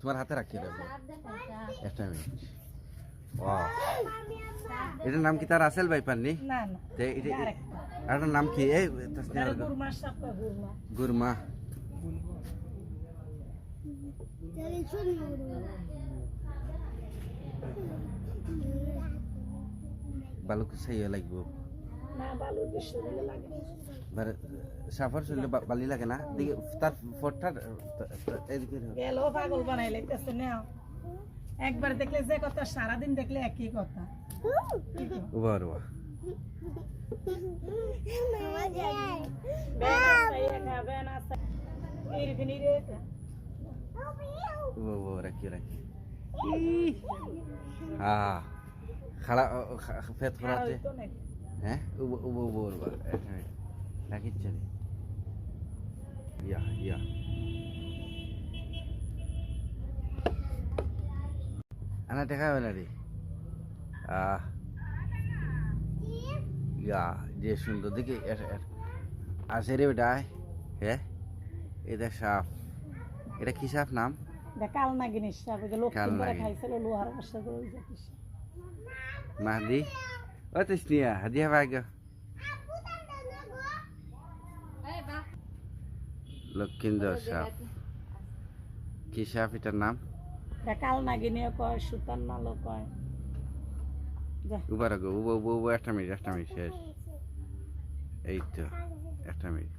তোমার হাতে রাখি রাখব একটা মিনিট। ও এটার নাম কি তার আসেল ভাই পাননি? এটার নাম কি? এই গুরমা ভালো কুসাইয়া লাগবো। না বেশি লাগে। মানে সাফার শরীরে বালি লাগে না? দিকে তার ফোরটা এদিকে গেল পাগল বানাই লাইতেছে না একবার দেখলে যে কথা সারাদিন দেখলে একই কথা। উবা উবা রাখি রাখি। হ্যাঁ ফেত খড়াতে তো নাকি? হ্যাঁ? উবা উবা উবা উবা রাখি চলে ইয়া ইয়া। আনা দেখা হবে না রে। আহ। ইয়া যে সুন্দর দেখি আছে রে বেটা হ্যাঁ এটা সাপ। এটা কি সাপ নাম? দেখ কাল না জিনিস সাপ কালনাগিনী। খাইছিল Oh, Tisnia, hadiah apa Lakhindar সাপ কি সাপ এটার নাম? কাল নাগিনীও কয় সুতার নালও কয়। যা। উবার গো উবো উবো উবো একটা মিনিট একটা মিনিট শেষ। এই তো একটা মিনিট।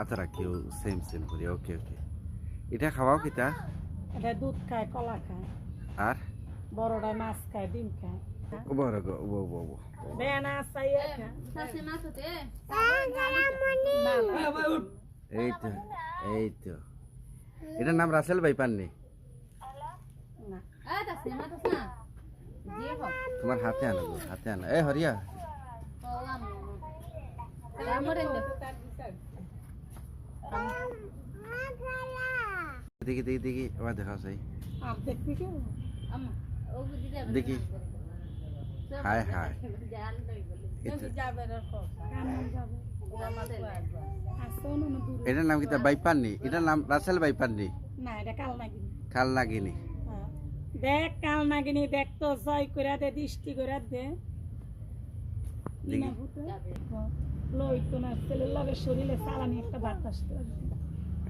আচ্ছা রাখি সেম সেম করি ওকে ওকে এটা খাওয়াও কিতা এটা দুধ খায় কলা খায়। আর? বড়টা মাছ খায় ডিম খায় উবার গো উবো উবো উবো বেন আছে একা না না এই তো এই তো এটার নাম রাসেল ভাই পাননি না তোমার হাতে আনো গো, হাতে আনো এই হরিয়া দেখি দেখি দেখি আবার দেখাও চাই আর দেখবি কেউ দেখি হায় হায়। এটার নাম কি তা বাই পাননি এটার নাম রাসেল বাই পাননি না এটা কাল নাগিনী কাল লাগিনি হ্যাঁ। দেখ কাল নাগিনী দেখ তো জয় করে দে দৃষ্টি করে দে। হ্যাঁ। লই তো না ছেলের লগে শরীরে চালানি একটা বাতাস আছে।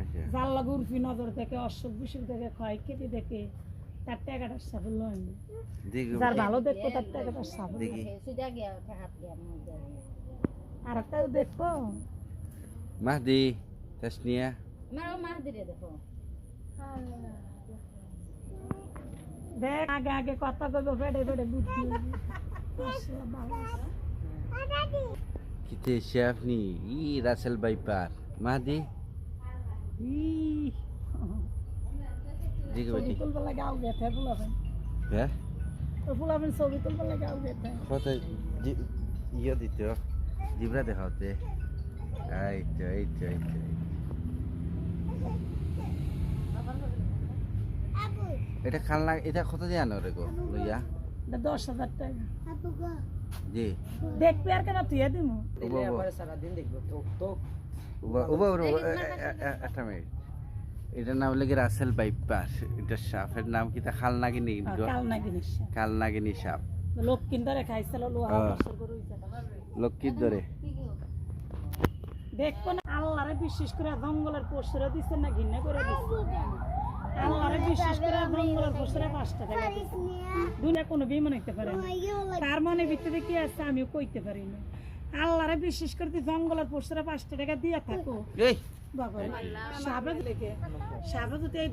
আচ্ছা জাল লাগে উর্ফি নজর দেখে অসুখ বিসুখ দেখে ক্ষয় খেতে দেখে তার টাকাটার সাফল লয় না। দেখি। যার ভালো দেখব তার টাকাটার সাফল আর একটাও দেখব। মাহদি তাসনিয়া দেখ। আগে আগে কথা কইবো ফেডে ফেডে বুদ্ধি। কিতে শেফ নি ই রাসেল বাই পার মাহদি? ই দেখি ছবি বেটি তুলবার লাগে আউ গেছে ফুলাবেন হ্যাঁ ফুলাবেন ছবি তুলবার লাগে আউ গেছে কত জি- ইয়ে দিতে জিবরা দেখাতে এই তো এই তো এই তো তো। এটা খালনা এটা কত দিয়ে আনো রে গো লইয়া? এটা দশ হাজার টাকা। জি। দেখবি আর কেন তুই দিমু। উবা উবা উবা উবা উবা, এ- এ- এ- একটা মিনিট। এটার নাম লাগে রাসেল বাইপার। এটা সাপের নাম কি? তা খাল নাগিনি কাল না সাপ। লোক কিনতে খাইছিল লোহা হ্যাঁ। লক্ষ্মীর ধরে। দেখব না আল্লাহরে বিশ্বাস করে জঙ্গলের পশুরা দিচ্ছে না ঘৃণা করে দিচ্ছে আল্লাহরে বিশ্বাস করে জঙ্গলের টাকা দিচ্ছে দুনিয়া কোনো বিমান হইতে পারে না। তার মনে ভিতরে কি আছে আমিও কইতে পারি না। আল্লাহরে বিশ্বাস করতে জঙ্গলের পশুরা পাঁচটা টাকা দিয়ে থাকো। এই! বাবা সাবে লেগে সাবে যদি এই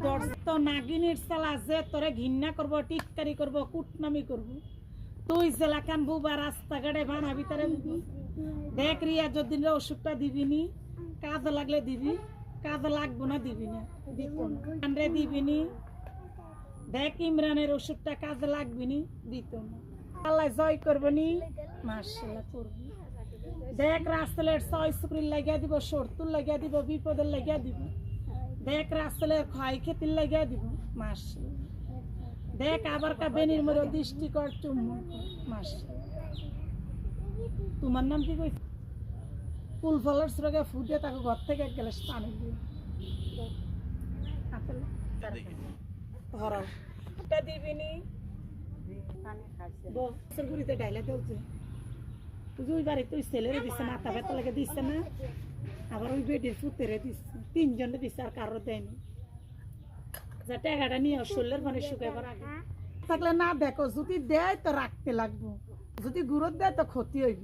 তো নাগিনীর চালা যে তোরে ঘৃণা করব টিটকারি করব কুটনামি করব তুই জেলা কান বুবা রাস্তাঘাটে বানাবি তারে দেখ রিয়া যদি ওষুধটা দিবি নি কাজে লাগলে দিবি কাজে লাগবো না দিবি না দিত না। কানরে দিবি নি দেখ ইমরানের ওষুধটা কাজে লাগবি নি দিত না। আল্লাহ জয় করব নি মার্শাল্লাহ করবি। দেখ রাস্তালের ছয় শুক্রির লাগিয়া দিব সর্তুর লাগিয়া দিব বিপদের লাগিয়া দিব। দেখ রাস্তালের ক্ষয় ক্ষতির লাগিয়া দিব মার্শাল্লাহ দেখ আবার কা বেনির মরে দৃষ্টি কর চুম্ম মার্শাল্লাহ তোমার নাম কি কই ফুল ফলের স্রোগে ফুটে তাকে ঘর থেকে এক গ্লাস পানি দিয়ে হরাও এটা দিবি নি? বছর ঘুরিতে ডাইলা দেওছে তুই ওই বাড়ি তুই ছেলেরে দিচ্ছে মাথা ব্যথা লাগে দিচ্ছে না। আবার ওই বেডির ফুতেরে দিচ্ছে তিনজনে দিচ্ছে আর কারও দেয়নি। যা টাকাটা নিয়ে শরীরের মানে শুকাইবার আগে। থাকলে না দেখো, যদি দেয় তো রাখতে লাগবো। যদি গুরুত দেয় তো ক্ষতি হইব।